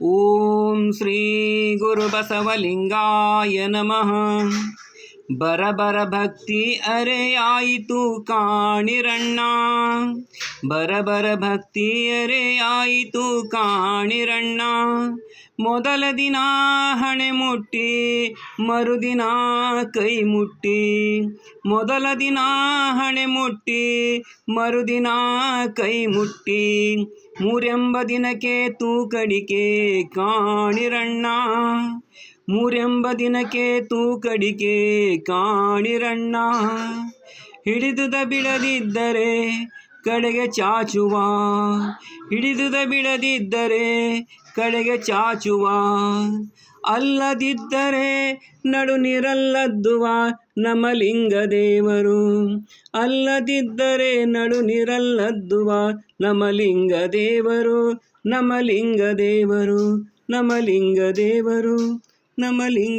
ಓಂ ಶ್ರೀ ಗುರು ಬಸವಲಿಂಗಾಯ ನಮಃ ಬರ ಬರ ಭಕ್ತಿ ಅರೆಯಾಯಿತು ಕಾಣಿರಣ್ಣ ಬರ ಬರ ಭಕ್ತಿ ಅರೆಯಾಯಿತು ಕಾಣಿರಣ್ಣ ಮೊದಲ ದಿನ ಹಣೆ ಮುಟ್ಟಿ ಮರುದಿನ ಕೈ ಮುಟ್ಟಿ ಮೊದಲ ದಿನ ಹಣೆ ಮುಟ್ಟಿ ಮರುದಿನ ಕೈ ಮುಟ್ಟಿ ಮೂರೆಂಬ ದಿನಕ್ಕೆ ತೂಕಡಿಕೆ ಕಾಣಿರಣ್ಣ. ಮೂರೆಂಬ ದಿನಕ್ಕೆ ತೂಕಡಿಕೆ ಕಾಣಿರಣ್ಣ. ಹಿಡಿದುದ ಬಿಡದಿದ್ದರೆ ಕಡೆಗೆ ಚಾಚುವ. ಹಿಡಿದುದ ಬಿಡದಿದ್ದರೆ ಕಡೆಗೆ ಚಾಚುವ. ಅಲ್ಲದಿದ್ದರೆ ನಡು ನಿರಲ್ಲದ್ದುವ ನಮ್ಮ ಲಿಂಗ ದೇವರು. ಅಲ್ಲದಿದ್ದರೆ ನಡು ನಿರಲ್ಲದ್ದುವ ನಮ್ಮ ಲಿಂಗ ದೇವರು. ನಮ್ಮ ಲಿಂಗ ದೇವರು. ನಮ್ಮ ಲಿಂಗ ದೇವರು. ನಮ್ಮ ಲಿಂಗ